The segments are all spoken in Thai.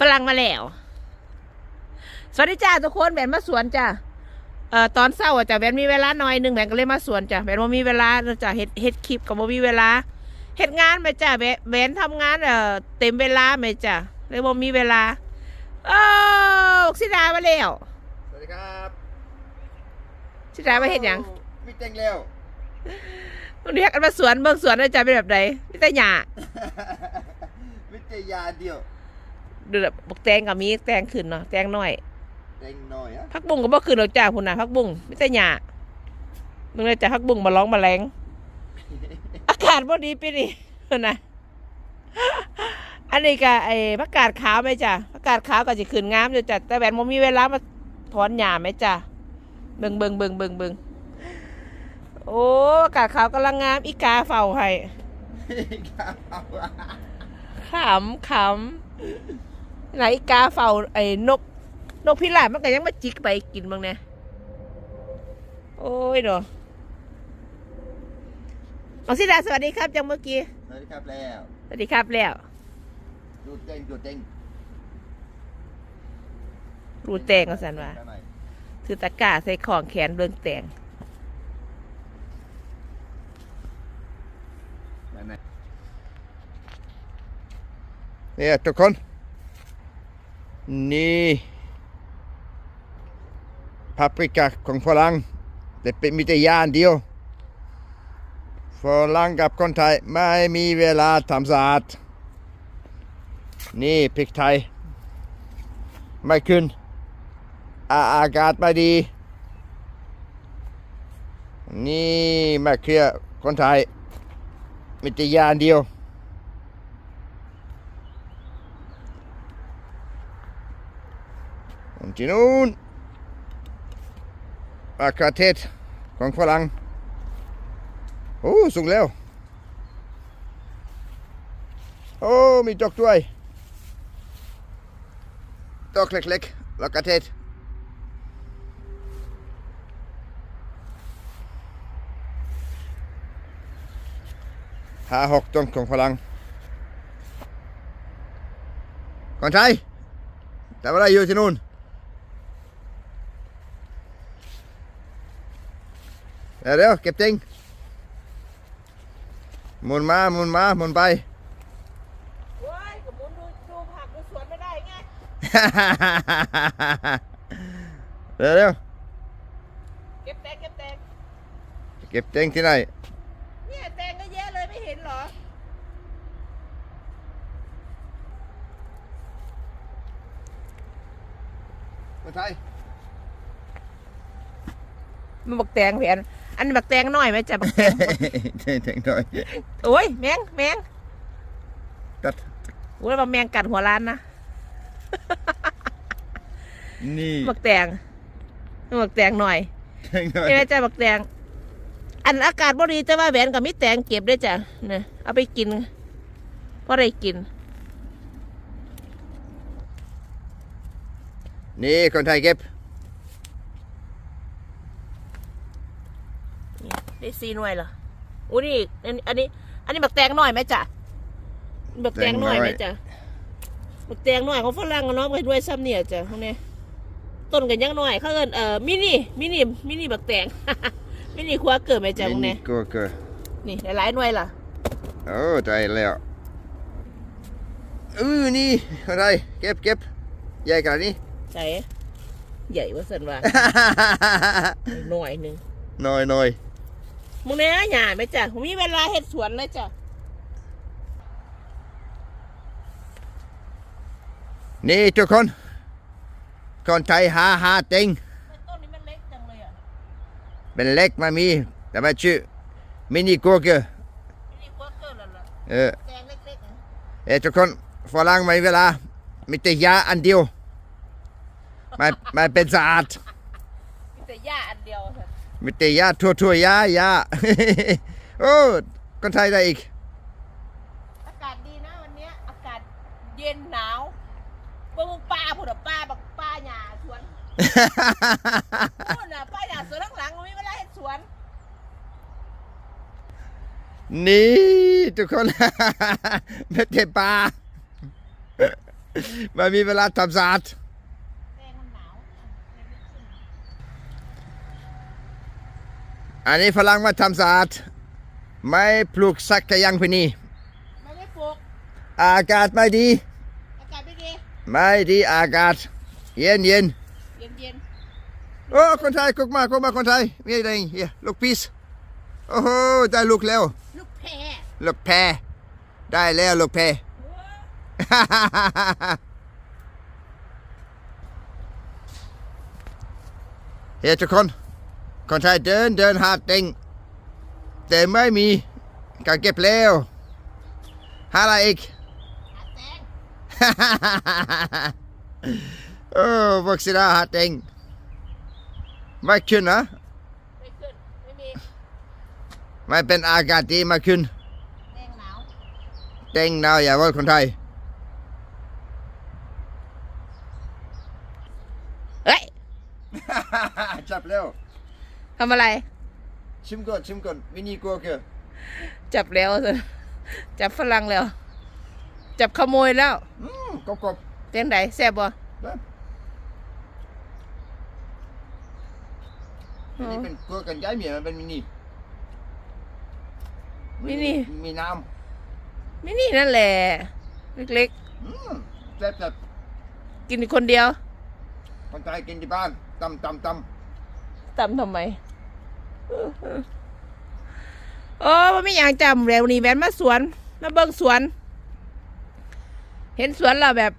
ฝรั่งมาแล้ว สวัสดีจ้าทุกคนแบนมาสวนจ้าเอ่อตอนเศร้าอะจ้ะแบนมีเวลาหน่อยหนึ่งแบนก็เลยมาสวนจ้ะแบนว่ามีเวลาจ้ะเฮ็ดเฮ็ดคลิปกับว่ามีเวลาเฮ็ดงานไหมจ้ะแบนแบนทำงานเอ่อเต็มเวลาไหมจ้ะเลยว่ามีเวลาโอ้สิดามาแล้วสวัสดีครับสิดามาเฮ็ดหยังมีเต็งแล้วมันเรียกกันมาสวนเบิ่งสวนนะจ้ะเป็นแบบใดมีแต่หญ้ามิตรยาเดียว ดูแบบบักแตงกับมีแตงขึ้นเนาะแตงน้อยเต็งหน่อยอะพักบุ้งก็บ่ขึ้นหรอกจ้าพุ่นน่ะพักบุ้งไม่แต่หญ้ามึงเลยจ้ะพักบุ้งมาร้องมาแรงอากาศบ่ดีปีนี้พุ่นน่ะอันนี้ก็ไอ้ผักกาดขาวไหมจ้ะผักกาดขาวก็สิขึ้นงามอยู่จ้ะแต่แหวนบ่มีเวลามาถอนหญ้าไหมจ้ะเบิ่งเบิ่งเบิ่งเบิ่งเบิ่งโอ้ผักกาดขาวกำลังงามอีกาเฝ้าให้ครับขำขำ ไหนอีกาเฝ้าไอ้นก นกพิราบมันก็ยังมาจิกไปกินบ้างเนี่ยโอ้ยเนาะเอาสิดาสวัสดีครับจังเมื่อกี้ สวัสดีครับแล้วสวัสดีครับแล้วดูเต็งดูเต็งรูแตงก็สันว่าถือตะกร้าใส่ของแขนเบื้องแตงเนี่ยทุกคน นี่ปาปริกาของฝรั่งแต่เป็นมีแต่ยานเดียวฝรั่งกับคนไทยไม่มีเวลาทำสะอาดนี่พริกไทย ไม่ขึ้น อาอากาศไม่ดี นี่มะเขือคนไทยมีแต่ยานเดียว ที่นู้นมะเขือเทศของฝรั่งโอ้สุกแล้ว โอ้มีดอกด้วยดอกเล็กๆมะเขือเทศหาหกต้นของฝรั่งคนไทยแต่ว่าอะไรอยู่ที่นู่น เดี๋ยวเดี๋ยวเก็บจริงหมุนมาหมุนมาหมุนไปโอ้ยกับมุนดูดูผักดูสวนไม่ได้ไงเดี๋ยวเดี๋ยวเก็บแตงเก็บแตงเก็บจริงที่ไหนเนี่ยแตงก็เยอะเลยไม่เห็นเหรอคนไทยมันบักแตงแผน อันนี้บักแตงน้อยไหมจ้ะบักแตงเจ๋งเจ๋งหน่อยโอ้ยแมงแมงตัดโอ้ยว่าแมงกัดหัวร้านนะนี่บักแตงบักแตงหน่อยเจ๋งหน่อยใช่ไหมจ้ะบักแตงอันอากาศบ่ดีแต่ว่าแหวนกับมิแตงเก็บด้วยจ้ะเนี่ยเอาไปกินเพราะอะไรกิน นี่คนไทยเก็บ ได้ซีหน่วยเหรออู้นี่อันอันนี้ อันนี้บักแตงหน่อยไหมจ้ะบักแตงหน่อยไหมจ้ะบักแตงหน่อยของฝรั่งเนาะไปด้วยซ้ำเนี่ยจ้ะพวกนี้ต้นกันยังหน่อยเขาเอินเอ่อมินิมินิมินิบักแตงมินิครัวเกิดไหมจ้ะพวกนี้ก็เกอร์นี่หลายๆหน่วยล่ะโอ้ใจแล้วอือนี่คนไทยเก็บเก็บใหญ่ขนาดนี้ใช่ใหญ่ว่าสันว่าหน่อยหนึ่งหน่อยหน่อย มึงเนี้ยหยาไหมจ้ะผมมีเวลาเฮ็ดสวนเลยจ้ะนี่ทุกคนคนไทยหาหาเต็งต้นนี้มันเล็กจังเลยอะเป็นเล็กมามี แต่ว่าชื่อมินิโกเกอร์มินิครัวเกิดแล้วล่ะเออแตงเล็กๆนะเอ้ยทุกคนฝรั่งไม่เวลามีแต่ยาอันเดียวไม่ไม่เป็นสะอาดมีแต่หญ้าอันเดียวค่ะ มีแต่ยาทั่วทั่วๆยายาโอ้คนไทยได้อีก อากาศดีนะวันเนี้ยอากาศเย็นหนาวเบิ่งป้าพูดอะป้าบักป้าหญ้าสวนพูดน่ะป้าหญ้าสวนข้างหลังมีเวลาเฮ็ดสวน นี่ทุกคน ไม่แต่ปลาไม่มีเวลาทำสะอาดแดงมันหนาว อันนี้ฝรั่งมาทำสะอาด ไม่ปลูกสักกะยังพนี่ไม่ได้ปลูก อากาศไม่ดี อากาศไม่ดี ไม่ดีอากาศ เย็นเย็นเย็นเย็นโอ้ คนไทยกุกมากุกมาคนไทยมีอะไรเฮียลูกพีสโอ้โห ได้ลูกแล้ว ลูกแพรลูกแพรได้แล้วลูกแพรเฮ้ยทุกคน คนไทยเดินเดินหาเต็ง แต่ไม่มีการเก็บแล้วหาอะไรอีกหาแตงโอ้พวกศิลาหาเต็งไม่ขึ้นนะไม่ขึ้น ไม่มี ไม่เป็นอากาศดีไม่ขึ้นแดงหนาวเต็งหนาวอย่าว่าคนไทยเฮ้ยจับแล้ว ทำอะไร ชิมก่อนชิมก่อนวินี่กลัวเกอจับแล้วสิจับฝรั่งแล้ว จับขโมยแล้วอืมกรอบกรอบเตียงไหนแซ่บบ่ๆนะอันนี้เป็นกลัวกันย้ายเมียมันเป็นมินิมินิมีน้ไม่นี่นั่นแหละเล็กำอืมแซ่บแซ่บๆกินคนเดียวคนไทยกินที่บ้านตำตำตตำทำไม โอ้มันไม่อยากจำแล้วนี่แวนมาสวนมาเบิ่งสวน เห็นสวนเราแบบ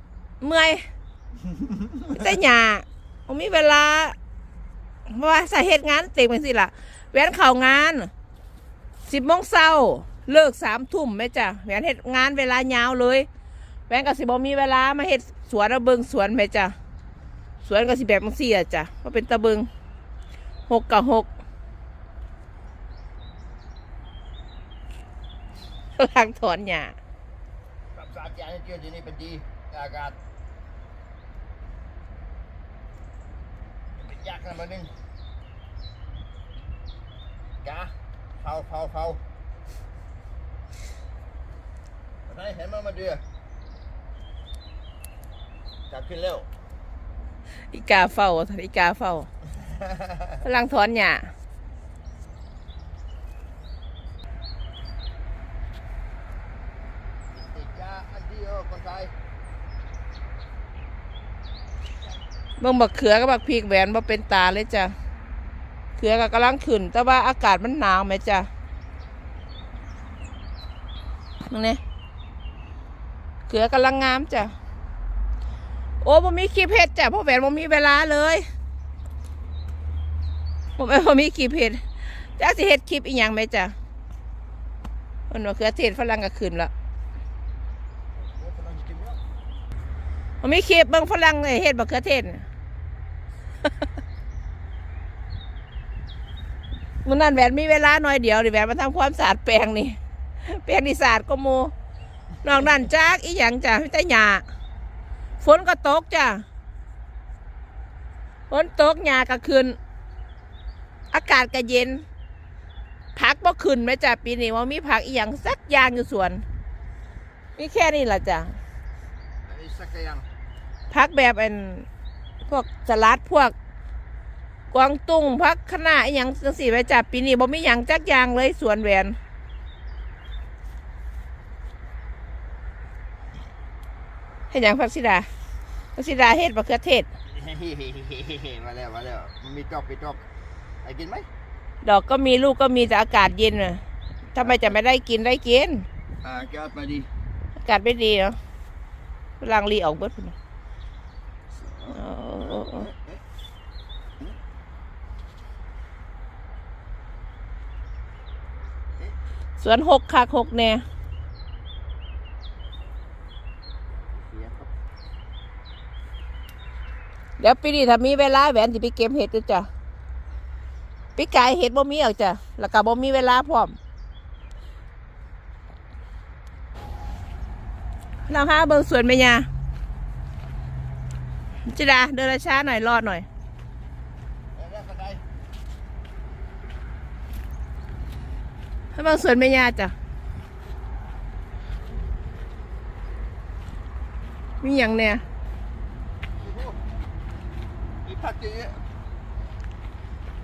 เมื่อยแต่หยาผมมีเวลาเพราะว่าสาเหตุงานเต็มไปสิล่ะ แวนเข่างานสิบโมงเช้าเลิกสามทุ่มแม่จ้ะแวนเฮ็ดงานเวลายาวเลยแวนก็สิบมีเวลามาเฮ็ดสวนเอาเบิงสวนแม่จ้ะสวนก็สิแบบมังซี่อะจ้ะเพราะเป็นตะเบิงหกกับหก ล้างถอนหญ้าำตำสาดยาเชื่อที่นี่เป็นดีอากาศเป็นยากนะมันนึงกาเผาเผาเผาอะไรเห็นมันมาเดือจับขึ้นเร็วอีกาเฝ้าอีกาเฝ้าล้างถอนหญ้า ติดยาอันเดียวคนไทย เบิ่งบักเขือกับบักพริกแหวนบ่เป็นตาเลยจ้ะเขือก็กำลังขึ้น แต่ว่าอากาศมันหนาวไหมจ้ะมึงเนี่ยเขือกำลังงามจ้ะโอ้บ่มีคลิปเฮ็ดจ้ะพราะแหวนบ่มีเวลาเลยบ่แม่นบ่มีคลิปเฮ็ดจ้าสิเฮ็ดคลิปอีหยังไหมจ้ะมันว่าเขือเทศฝรั่งก็ขึ้นล้วโอ้กำลังกินแล้วมันมีคลิปเบิ่งฝรั่งเลยเฮ็ดบักเขือเทศนะ มันนั่นแหวนมีเวลาหน่อยเดียวดิแหวนมาทำความสะอาดแปลงนี่แปลงนี่สะอาดก็โมนอกนั้นจากอีหยังจ้ะมีแต่หญ้าฝนก็ตกจ้ะฝนตกหญ้าก็ขึ้น อากาศก็เย็นผักบ่ขึ้นไหมจ้ะปีนี้ว่ามีผักอีหยังสักอย่างอยู่สวนมีแค่นี้ล่ะจ้ะอันนี้สักยังพักแบบเป็น พวกสลัดพวกกวางตุ้งพักคะน้าอหย่างจังสี่ไปจับปีนี้บ่มีหยังจักอย่างเลยสวนแหวนเฮ็ดหยังพักสิดาพักสิดาเฮ็ดมะเขือเทศมาแล้วมาแล้วมันมีจอกมีจอกไอ้กินไหมดอกก็มีลูกก็มีแต่อากาศเย็นน่ะทำไมจะไม่ได้กินได้กินอากาศมาดีอากาศไม่ดีเนาะลังรีออกเบิดพุ่นน่ะเอาเอาเอาส วนหกคักหกแน่เดี๋ยวปีนี้ถ้ามีเวลาแหวนสิไปเก็บเห็ดด้วยจ้ะปีกายเห็ดบ่มีเอาจ้ะแล้วก็บ่มีเวลาพร้อมเราหาเบิ่งสวนแม่ยาจิดาเดินช้าหน่อยรอดหน่อย แล้วแล้วก็ได้ ให้เบิ่งสวนแม่ยาจ้ะ มีหยังเนี่ยมีผักเยอะ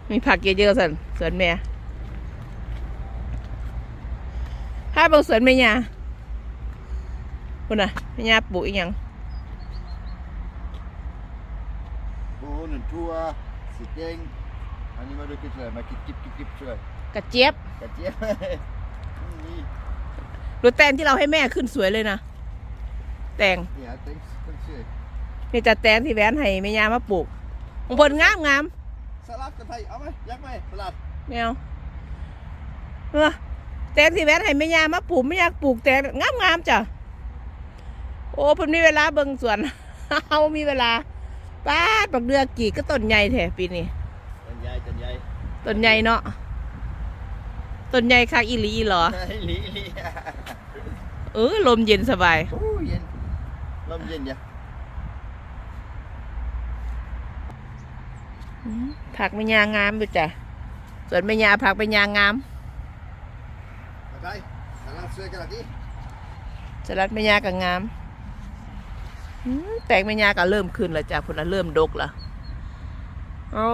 มีผักเยอะๆสันสวนแม่ถ้าบางสวนแม่ยาคุณน่ะแม่ยาปลูกอีหยังโอ้หนึ่งทั่วสีแดงอันนี้มาดูกินเลยมากินกิบกิบกิบช่วย กระเจี๊ยบกระเจี๊ยบนี่ดูแตงที่เราให้แม่ขึ้นสวยเลยนะแตงเนี่ยเต็งเต็งช่วยนี่จะแตงที่แหวนให้แม่ยามาปลูกของเพิ่นงามงามสลัดกันไทยเอาไหมยักไหมสลัดๆแมวเออแตงที่แหวนให้แม่ยามาปลูกไม่อยากปลูกแตงงามงามๆจ้ะโอ้เพิ่นมีเวลาเบิ่งสวนเฮามีเวลาป้าดบักเดือกี่ก็ต้นใหญ่แท้ปีนี้ต้นใหญ่ต้นใหญ่ต้นใหญ่เนาะ ต้นใหญ่คักอีหลีอีหรอหลีหลีเออลมเย็นสบายโอ้เย็นลมเย็นเนี่ยผักไม่ยางามอยู่จ้ะส่วนไม่ยาผักไม่ยางามอะไรสลัดช่วยกันดิสลัดไม่ยากับงามอืมแตงไม่ยาก็เริ่มขึ้นแล้วจ้ะพุ่นน่ะเริ่มดกแล้วโอ้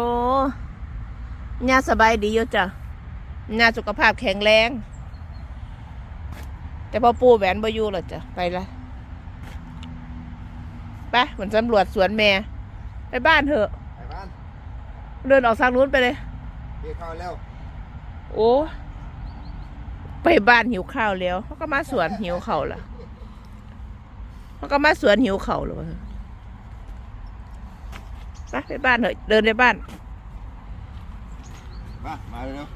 ยาสบายดีอยู่จ้ะ ยาสุขภาพแข็งแรง แต่พอปูแหวนบ่อยู่แล้วจ้ะไปละไปเหมือนสำรวจสวนแม่ไปบ้านเถอะ ไปบ้าน เดินออกทางนู้นไปเลยเกี่ยวข้าวแล้วโอ้ไปบ้านหิวข้าวแล้วเขาก็มาสวนหิวข้าวละเขาก็มาสวนหิวข้าวแล้วไปไปบ้านเถอะเดินในบ้าน มา มาเร็ว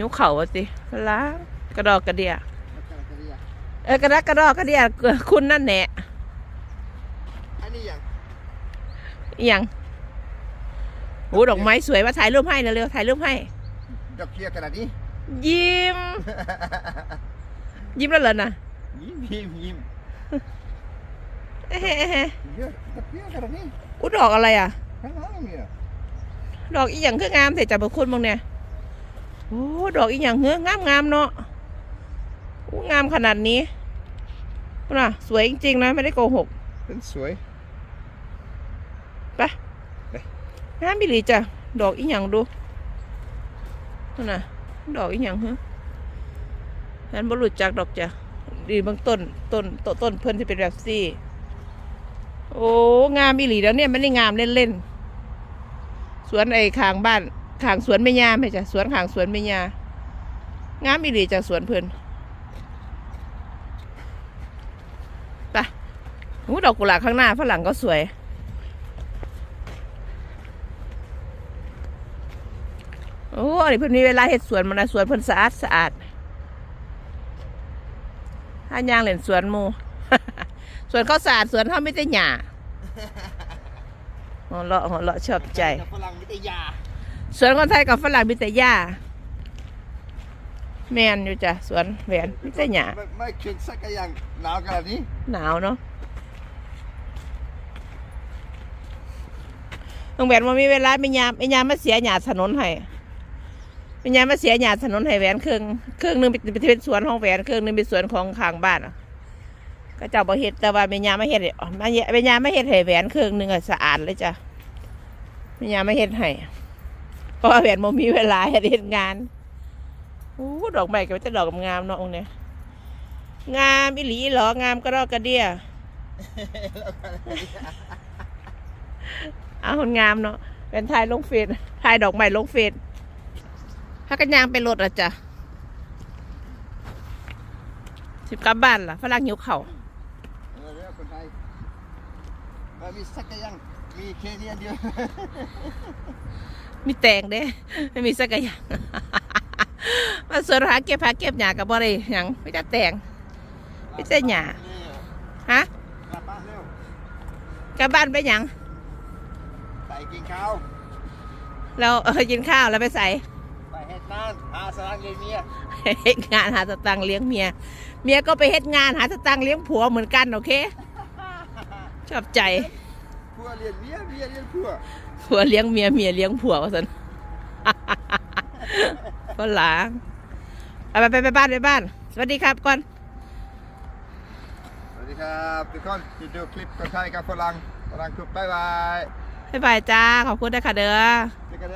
หิวข้าววะสิล้างกระดอกกระเดียแล้วกันกันดิอะเออกระดักกระดอกกระเดียเกิดคุณนั่นแหละอันนี้ยังอิหยังโอ้ดอกไม้สวยมาถ่ายรูปให้เร็วๆถ่ายรูปให้ ดอกเคียขนาดนี้ ยิ้ม ยิ้มแล้วเหรอนะยิ้มยิ้มยิ้มเอ๊ะเอ๊ะเอ๊ะเยอะดอกเคียขนาดนี้อุ้ดอกอะไรอะข้างหลังนี่อะดอกอีหยังคืองามแต่จับคุณบางเนี่ย โอ้ดอกอีหยังเฮ้งามงามๆเนาะโอ้งามขนาดนี้น่ะสวยจริงๆนะไม่ได้โกหกเป็นสวยไปไปงามบิลีจ้ะดอกอีหยังดูน่ะดอกอีหยังเฮ้ฉันบ่รู้จักดอกจ้ะดีบางต้นต้นต้นต้นเพิ่นที่เป็นแบบซี่โอ้งามบิลีแล้วเนี่ยไม่ได้งามเล่นๆสวนไอ้ข้างบ้าน ข้างสวนแม่ยาไหมจ้ะสวนข้างสวนแม่ยางามอีหลีจากสวนเพิ่นไปหูดอกกุหลาบข้างหน้าฝรั่งก็สวย โอ้อันนี้เพิ่นมีเวลาเฮ็ดสวนมันนะสวนเพิ่นสะอาดสะอาดถ้าย่างเล่นสวนหมูสวนเขาสะอาดสวนเขาไม่ได้หญ้าหัวเราะหัวเราะชอบใจกับฝรั่งมิตรยา สวนคนไทยกับฝรั่งมีแต่หญ้าแมนอยู่จ้ะสวนแหวนมีแต่หญ้าไม่ไม่เข็นสักอย่างหนาวขนาดนี้หนาวเนาะโรงแหวนมันมีเวลาไม่ยามไม่ยามมาเสียหญ้าถนนให้ไม่ยามมาเสียหญ้าถนนให้แหวนเครื่องเครื่องหนึงเป็นเป็นสวนของแหวนเครื่องหนึงเป็นสวนของข้างบ้านอะก็เจ้าบ่เฮ็ดแต่ว่าแม่ยามมาเฮ็ดให้อ๋อแม่ยาแม่ยามมาเฮ็ดให้แหวนเครื่องหนึงอะสะอาดเลยจ้ะแม่ยามมาเฮ็ดให้ เพราะว่าแหวนบ่มีเวลาเฮ็ดเฮ็ดงานโอ้ดอกไม้ก็เป็นแต่ดอกงามๆเนาะองค์เนี้ยงามอิหลีเหรองามกระรอกกระเดียเอาคนงามเนาะเป็นถ่ายลงเฟซถ่ายดอกไม้ลงเฟซพักกันยางไปรถอะจ้ะสิบกลับบ้านล่ะฝรั่งหิวเข่าวเออเรื่องคนไทยเออมีสักอย่างมีแค่นี้อันเดียว มีแตงเด้ไม่มีสักอย่างมาสวนหาเก็บหาเก็บหยากับบ่ได้หยังไม่ได้แตงไม่ใช่หญ้าฮะกลับบ้านเร็วกลับบ้านไปหยังไปกินข้าวเราเออกินข้าวแล้วไปใส่ไปเฮ็ดนั่นหาสลังเลี้ยงเมียเฮ็ดงานหาสตังค์เลี้ยงเมียเมียก็ไปเฮ็ดงานหาสตังค์เลี้ยงผัวเหมือนกันโอเคชอบใจผัวเลี้ยงเมียเมียเลี้ยงผัว ผัวเลี้ยงเมียเมียเลี้ยงผัวว่าสันก็หลางเอาไปไปไปบ้านไปบ้าน สวัสดีครับก่อนดีครับทุกคนที่ดูคลิปคนไทยกับฝรั่งฝรั่งคือบ๊ายบายบ๊ายบายจ้า ขอบคุณนะคะเด้อ